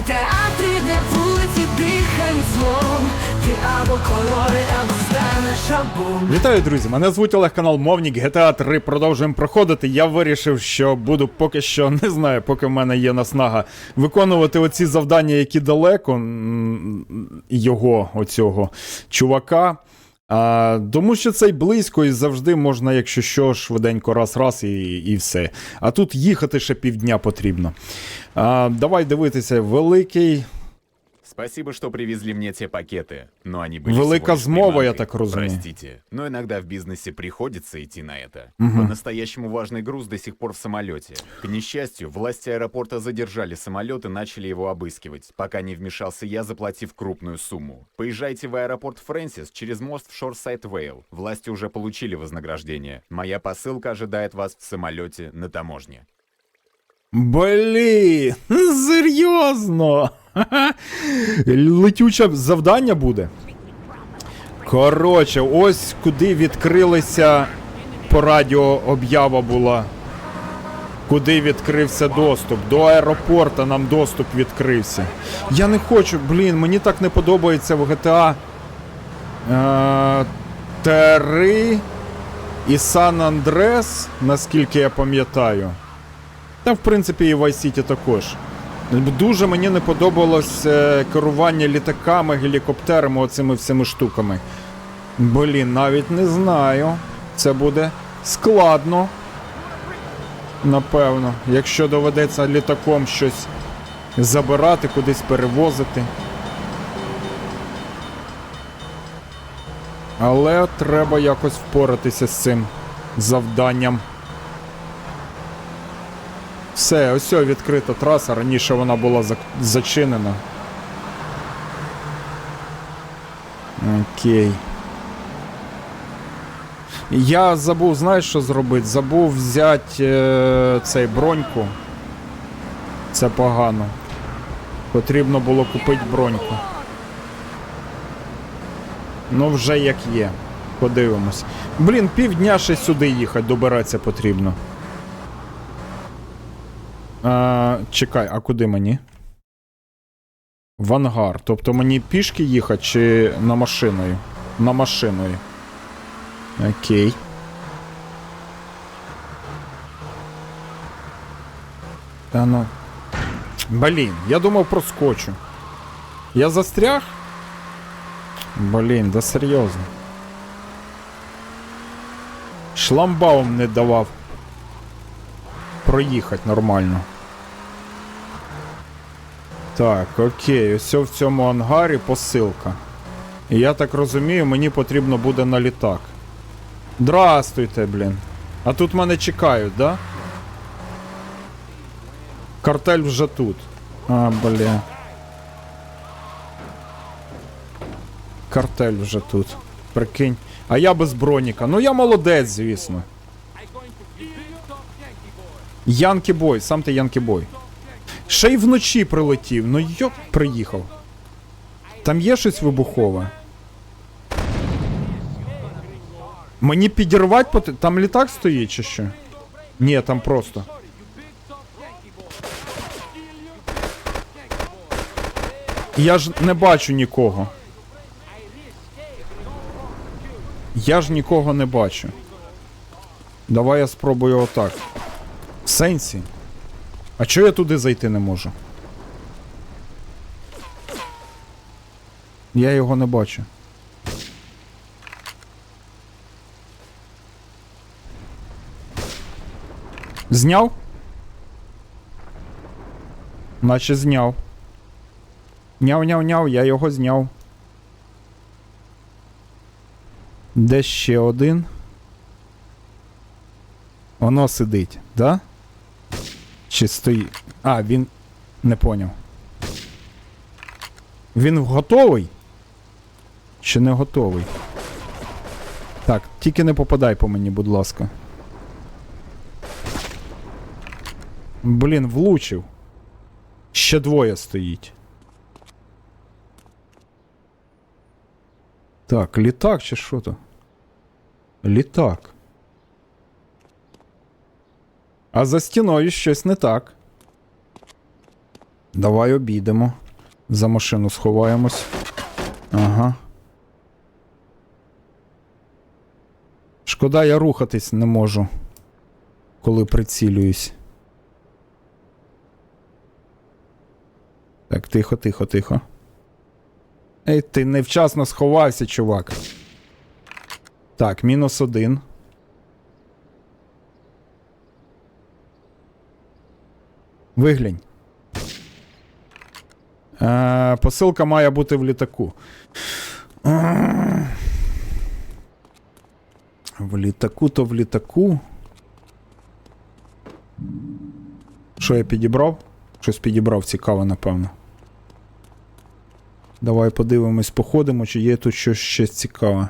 Театри, де вулиці дихають злом Ти або кольори, або станеш або Вітаю, друзі! Мене звуть Олег канал Мовнік GTA 3 продовжуємо проходити. Я вирішив, що буду поки що не знаю, поки в мене є наснага виконувати оці завдання, які далеко його, оцього чувака. А, тому що цей близько і завжди можна, якщо що, швиденько раз-раз і, і все. А тут їхати ще півдня потрібно. А, давай дивитися, великий. Спасибо, что привезли мне те пакеты, но они были Велика змова, я так разумею. Простите, но иногда в бизнесе приходится идти на это. По-настоящему важный груз до сих пор в самолете. К несчастью, власти аэропорта задержали самолет и начали его обыскивать, пока не вмешался я, заплатив крупную сумму. Поезжайте в аэропорт Фрэнсис через мост в Шорсайд Вейл. Власти уже получили вознаграждение. Моя посылка ожидает вас в самолете на таможне. Блін, серйозно. Летюче завдання буде. Коротше, ось куди відкрилися по радіо об'ява була. Куди відкрився доступ? До аеропорта нам доступ відкрився. Я не хочу, блін, мені так не подобається в GTA е, 3 і Сан Андрес, наскільки я пам'ятаю. Та, в принципі, і в Vice City також. Дуже мені не подобалось е, керування літаками, гелікоптерами, оцими всіми штуками. Блін, навіть не знаю. Це буде складно. Напевно, якщо доведеться літаком щось забирати, кудись перевозити. Але треба якось впоратися з цим завданням. Все, ось відкрита траса. Раніше вона була зачинена. Окей. Я забув, знаєш, що зробити? Забув взяти е, цей броньку. Це погано. Потрібно було купити броньку. Ну, вже як є. Подивимось. Блін, півдня ще сюди їхати, добиратися потрібно. А, чекай, а куди мені? В ангар. Тобто мені пішки їхати чи на машиною? На машиною. Окей. Та ну. Блін, я думав проскочу. Я застряг? Блін, да серйозно. Шламбаум не давав проїхати нормально. Так, окей, ось в цьому ангарі посилка. І я так розумію, мені потрібно буде на літак. Здрастуйте, блін. А тут мене чекають, да? Картель вже тут. А, бля. Картель вже тут. Прикинь. А я без броніка. Ну я молодець, звісно. Янкі бой, сам ти Янкі бой. Ще й вночі прилетів, ну йоп, приїхав. Там є щось вибухове. Мені підірвати поти... Там літак стоїть чи що? Ні, там просто. Я ж не бачу нікого. Я ж нікого не бачу. Давай я спробую отак. В сенсі? А чого я туди зайти не можу? Я його не бачу. Зняв? Наче зняв. Няв-няв-няв, я його зняв. Де ще один? Воно сидить, да? Чи стоїть? А, він. Не поняв. Він готовий? Чи не готовий? Так, тільки не попадай по мені, будь ласка. Блін, влучив. Ще двоє стоїть. Так, літак чи що то? Літак. А за стіною щось не так. Давай обійдемо. За машину сховаємось. Ага. Шкода, я рухатись не можу, коли прицілююсь. Так, тихо, тихо, тихо. Ей, ти невчасно сховався, чувак. Так, мінус один. Виглянь. Е, посилка має бути в літаку. В літаку, то в літаку. Що я підібрав? Щось підібрав цікаве, напевно. Давай подивимось, походимо, чи є тут щось ще цікаве.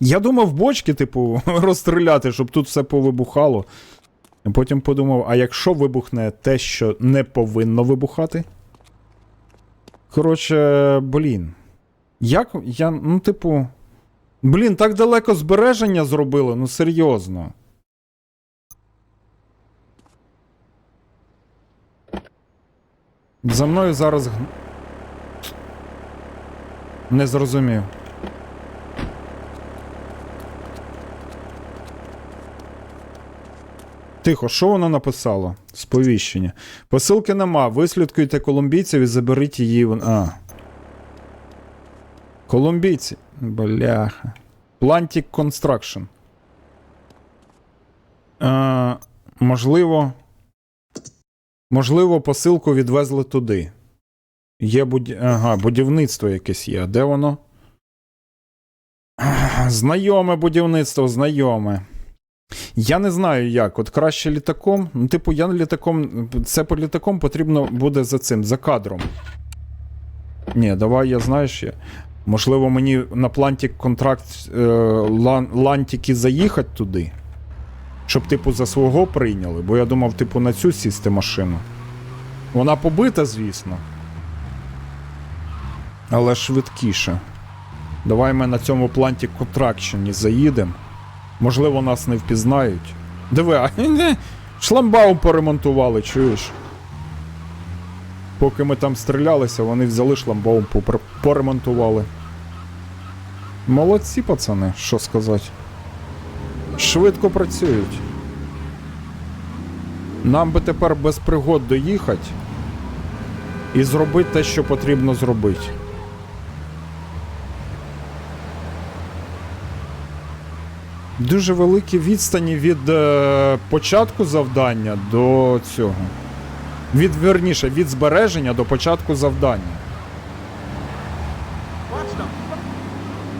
Я думав бочки, типу, розстріляти, щоб тут все повибухало. Потім подумав, а якщо вибухне те, що не повинно вибухати? Коротше, блін. Як я, ну, типу. Блін, так далеко збереження зробили, ну серйозно. За мною зараз. Не зрозумів. Тихо, що воно написало? Сповіщення. Посилки нема. Вислідкуйте колумбійців і заберіть її. А. Колумбійці. Бляха. Plantic Construction. Е, можливо. Можливо, посилку відвезли туди. Є буд... ага, будівництво якесь є. Де воно? Знайоме будівництво, знайоме. Я не знаю як. От краще літаком. Ну, типу, я літаком. Це по літаком потрібно буде за цим, за кадром. Ні, давай я знаєш. Я... Можливо, мені на плантік контракт е, лан, лантіки заїхати туди. Щоб, типу, за свого прийняли, бо я думав, типу, на цю сісти машину. Вона побита, звісно. Але швидкіше. Давай ми на цьому планті контракшені заїдемо. Можливо, нас не впізнають. Диви, а шламбаум поремонтували, чуєш? Поки ми там стрілялися, вони взяли шламбаум, поремонтували. Молодці, пацани, що сказати. Швидко працюють. Нам би тепер без пригод доїхати і зробити те, що потрібно зробити. Дуже великі відстані від е, початку завдання до цього. Від верніше, від збереження до початку завдання.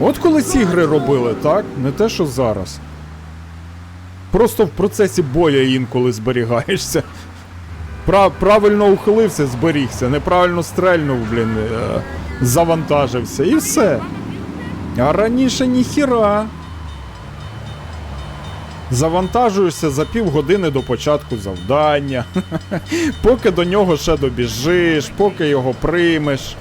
От коли ці ігри робили, так? Не те, що зараз. Просто в процесі боя інколи зберігаєшся. Пра- правильно ухилився, зберігся, неправильно стрельнув, блін, е, завантажився і все. А раніше ніхіра. Завантажуєшся за півгодини до початку завдання. поки до нього ще добіжиш, поки його приймеш.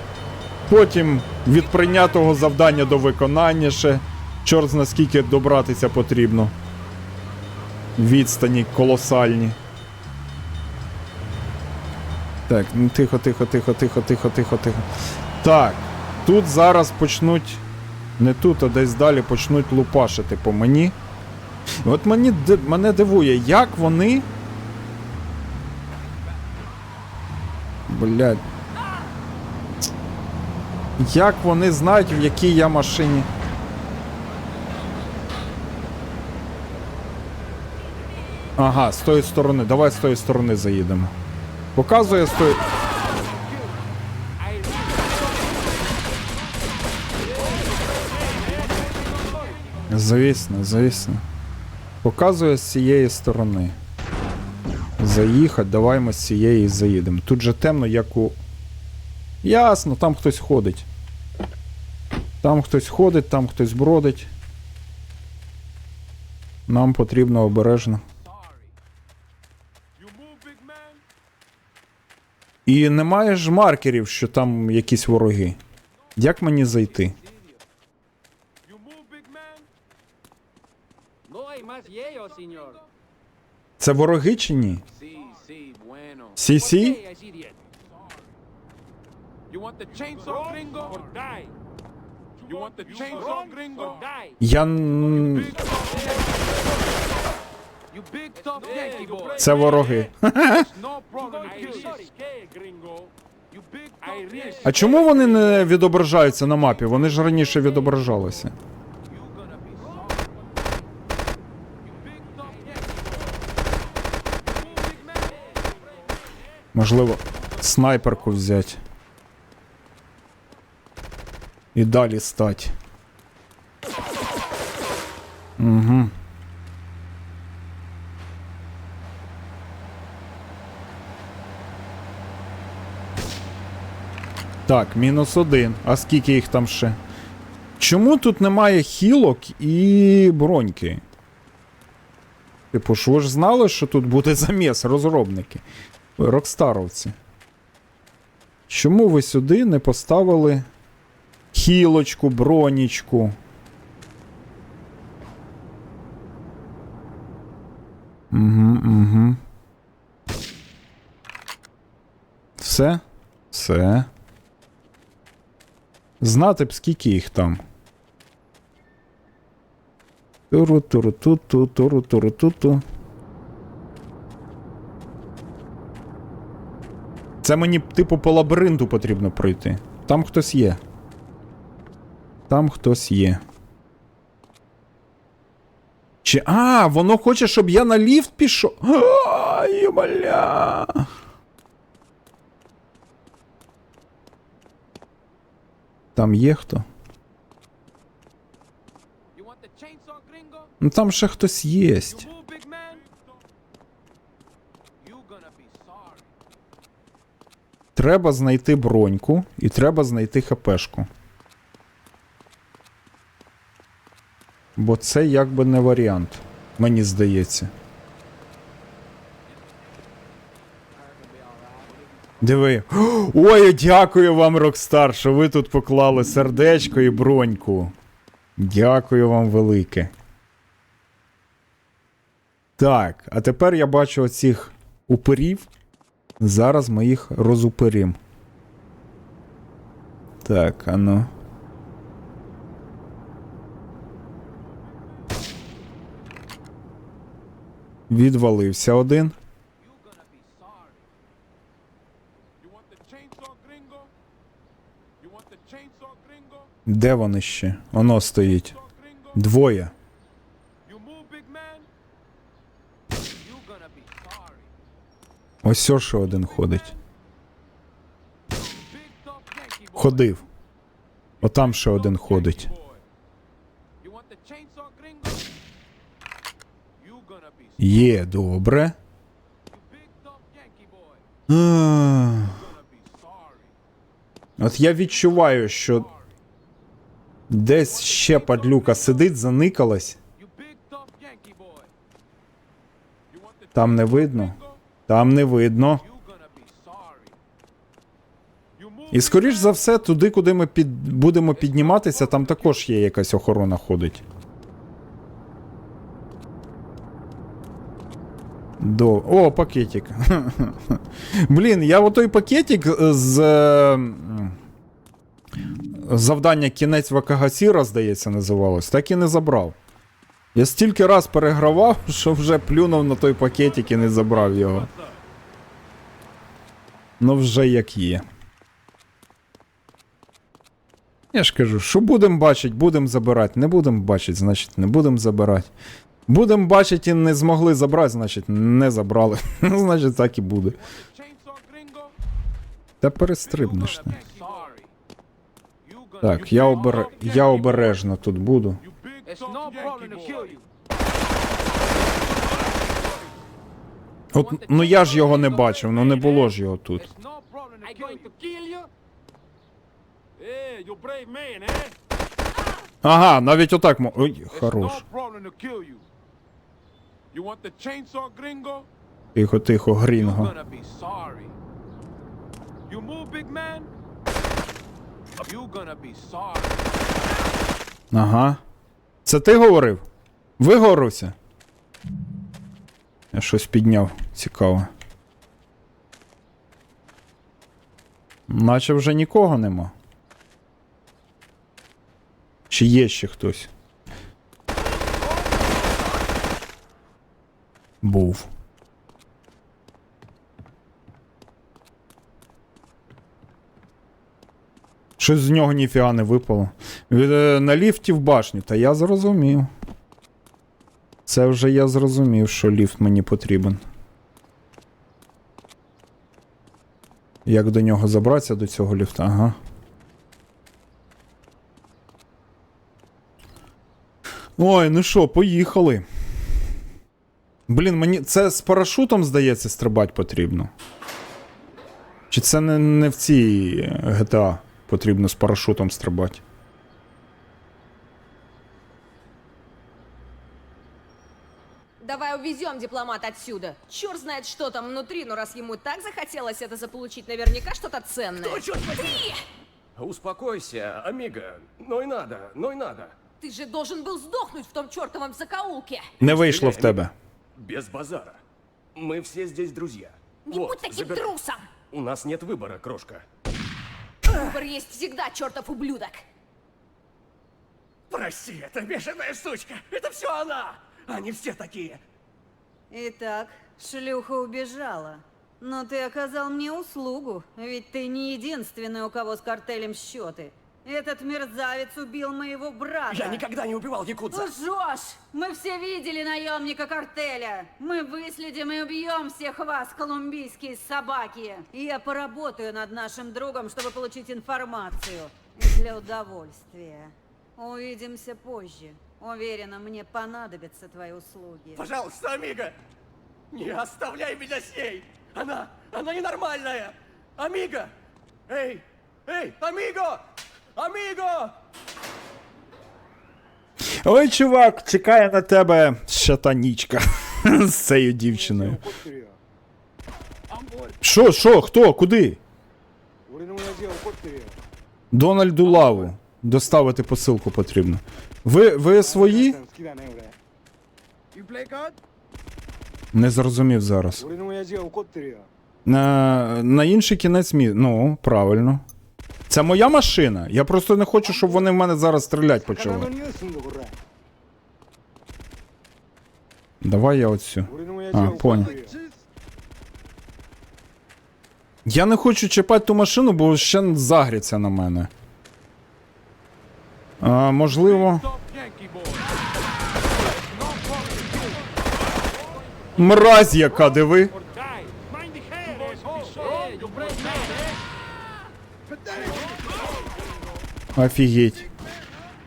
Потім від прийнятого завдання до виконання ще. Чорт зна скільки добратися потрібно. Відстані колосальні. Так, ну тихо, тихо, тихо, тихо, тихо, тихо, тихо. Так, тут зараз почнуть. Не тут, а десь далі почнуть лупашити по мені. От мені мене дивує, як вони. Блядь. Як вони знають, в якій я машині. Ага, з тої сторони. Давай з тої сторони заїдемо. Показує з тої. Звісно, звісно. Показує з цієї сторони. Заїхати, давай ми з цієї заїдемо. Тут же темно, як у. Ясно, там хтось ходить. Там хтось ходить, там хтось бродить. Нам потрібно обережно. І немає ж маркерів, що там якісь вороги. Як мені зайти? No problem. to kill you. You big tough Yankee. А чому вони не відображаються на мапі? Вони ж раніше відображалися. You gonna be sorry. You big tough Yankee boy. You big man. Можливо, снайперку взяти. І далі стать. Угу. Так, мінус один. А скільки їх там ще? Чому тут немає хілок і броньки? Типу, ви ж знали, що тут буде заміс, розробники. Рокстаровці. Чому ви сюди не поставили хілочку, бронічку? Угу, угу. Все? Все. Знати б, скільки їх там. Туру-туру-ту-ту, Це мені, типу, по лабіринту потрібно пройти. Там хтось є. Там хтось є. Чи. А, воно хоче, щоб я на ліфт пішов. А, Юмаля. Там є хто? Ну там ще хтось є. You move, big man. You gonna be sorry. Треба знайти броньку і треба знайти хпшку. Бо це якби не варіант, мені здається. Диви. Ой, дякую вам, Рокстар, що ви тут поклали сердечко і броньку. Дякую вам велике. Так, а тепер я бачу оцих упирів. Зараз ми їх розуперім. Так, ану. Відвалився один. Де вони ще? Воно стоїть. Двоє. You move, big man. You gonna be sorry. Ось о, ще один ходить. Ходив. Отам ще один ходить. Є, добре. А. От я відчуваю, що десь ще падлюка сидить, заникалась. Там не видно. Там не видно. І скоріш за все, туди, куди ми під... будемо підніматися, там також є якась охорона ходить. До... О, пакетик. Блін, я отой пакетик з. е, Завдання кінець Вакагасіра, здається, називалось, так і не забрав. Я стільки раз перегравав, що вже плюнув на той пакетик і не забрав його. Ну, вже як є. Я ж кажу, що будемо бачити, будемо забирати. Не будемо бачити, значить, не будемо забирати. Будемо бачити і не змогли забрати, значить, не забрали. Ну, значить, так і буде. Та перестрибнеш. Ти. Так, я, обер... я обережно тут буду. You big It's no problem to kill you. От, ну я ж його не бачив, ну не було ж його тут. It's no problem to kill you. kill you? Yeah, you brave man, eh? Ага, навіть отак мо. Ой, It's хорош. no problem to kill you. You want the chainsaw gringo? Тихо, тихо, You грінго. gonna be sorry. You move, big man? You gonna be sorry. Ага. Це ти говорив? Виговорився? Я щось підняв. Цікаво. Наче вже нікого нема. Чи є ще хтось? Був. Щось з нього ніфіга не випало. Е, на ліфті в башню, та я зрозумів. Це вже я зрозумів, що ліфт мені потрібен. Як до нього забратися до цього ліфта? Ага. Ой, ну що, поїхали. Блін, мені це з парашутом, здається, стрибати потрібно. Чи це не, не в цій е, GTA потрібно з парашутом стрибати? Давай увезем дипломата отсюда. Черт знает, что там внутри, но раз ему так захотелось это заполучить, наверняка что-то ценное. Успокойся, Амиго. Ну и надо, ну и надо. Ты же должен был сдохнуть в том чертовом закоулке. Не вийшло в тебе. Без базара. Мы все здесь друзья. Не Вот, будь таким забирай. трусом. У нас нет выбора, крошка. Выбор есть всегда, чертов ублюдок. Прости, это бешеная сучка. Это все она. Они все такие. Итак, шлюха убежала. Но ты оказал мне услугу, ведь ты не единственный, у кого с картелем счеты. Этот мерзавец убил моего брата. Я никогда не убивал Якудза. Лжешь! Мы все видели наемника картеля. Мы выследим и убьем всех вас, колумбийские собаки. И я поработаю над нашим другом, чтобы получить информацию. Для удовольствия. Увидимся позже. Уверена, мне понадобятся твои услуги. Пожалуйста, Амиго! Не оставляй меня с ней! Она, она ненормальная! Амиго! Эй, эй, Амиго! Амиго! Ой, чувак, чекає на тебе шатанічка з цією дівчиною. Що, що, хто, куди? Дональду лаву. Доставити посилку потрібно. Ви ви свої? Не зрозумів зараз. На на інший кінець мі. Ну, правильно. Це моя машина. Я просто не хочу, щоб вони в мене зараз стріляти почали. Давай я оцю. А, понял. Я не хочу чіпати ту машину, бо ще загріться на мене. Можливо. Мразь яка диви. Офігеть.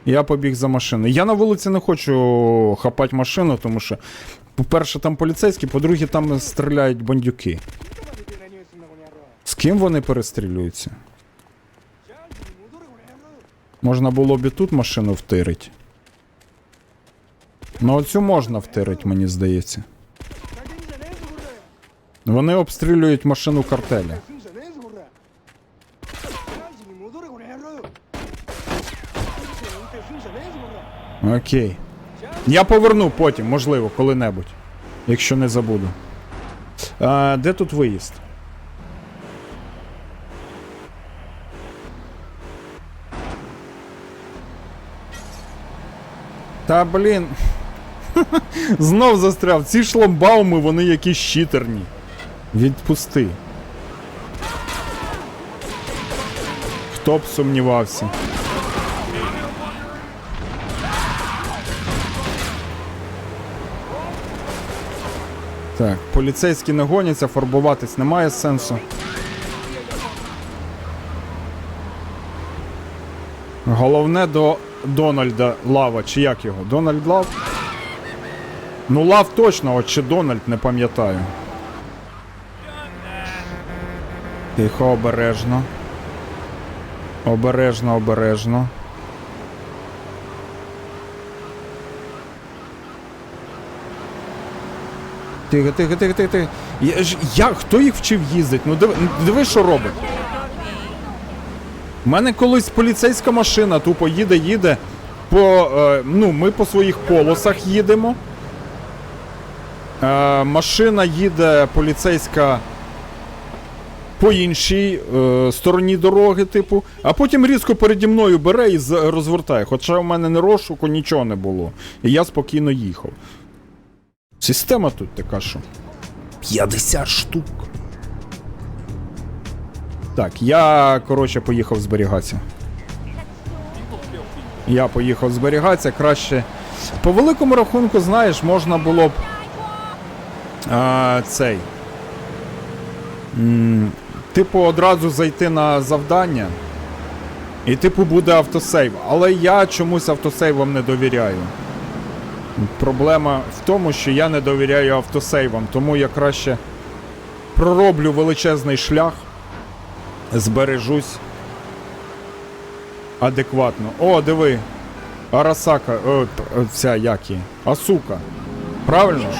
Я побіг за машиною. Я на вулиці не хочу хапати машину, тому що, по-перше, там поліцейські, по-друге, там стріляють бандюки. З ким вони перестрілюються? Можна було б і тут машину втирить. Ну оцю можна втирить, мені здається. Вони обстрілюють машину картеля. Окей. Я поверну потім, можливо, коли-небудь. Якщо не забуду. А, Де тут виїзд? Та блін. Знов застряв. Ці шламбауми, вони якісь щитерні. Відпусти. Хто б сумнівався. Так, поліцейські не гоняться, фарбуватись немає сенсу. Головне до Дональда Лава, чи як його? Дональд Лав? Ну, Лав точно, от чи Дональд, не пам'ятаю. Тихо, обережно. Обережно, обережно. Тихо, тихо, тихо, тихо, тихо. Я, я, хто їх вчив їздити? Ну диви, ну, диви, що робить. У мене колись поліцейська машина тупо їде, їде. По, е, ну, ми по своїх полосах їдемо. Е, машина їде поліцейська по іншій е, стороні дороги, типу, а потім різко переді мною бере і розвертає. Хоча в мене не розшуку, нічого не було. І я спокійно їхав. Система тут така, що. 50 штук. Так, я, коротше, поїхав зберігатися. Я поїхав зберігатися краще. По великому рахунку, знаєш, можна було б. А, цей. Типу, одразу зайти на завдання. І, типу, буде автосейв. Але я чомусь автосейвам не довіряю. Проблема в тому, що я не довіряю автосейвам, тому я краще пророблю величезний шлях, збережусь адекватно. О, диви. Арасака, о, ця як її? Асука. Правильно ж?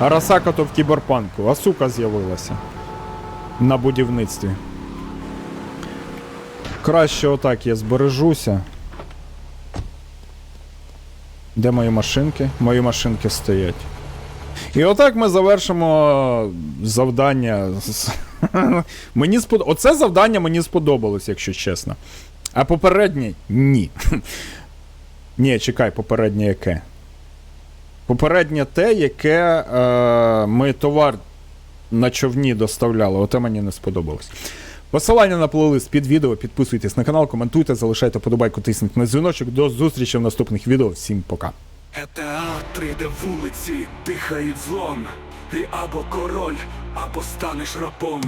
Арасака то в кіберпанку. Асука з'явилася. На будівництві. Краще отак я збережуся. Де мої машинки? Мої машинки стоять. І отак ми завершимо завдання. мені спод... Оце завдання мені сподобалось, якщо чесно. А попереднє ні. Ні, чекай, попереднє яке. Попереднє те, яке е, ми товар на човні доставляли. Оте мені не сподобалось. Посилання на плейлист під відео. Підписуйтесь на канал, коментуйте, залишайте подобайку, тисніть на дзвіночок. До зустрічі в наступних відео. Всім пока. GTA 3D вулиці дихають злом. Ти або король, або станеш рабом.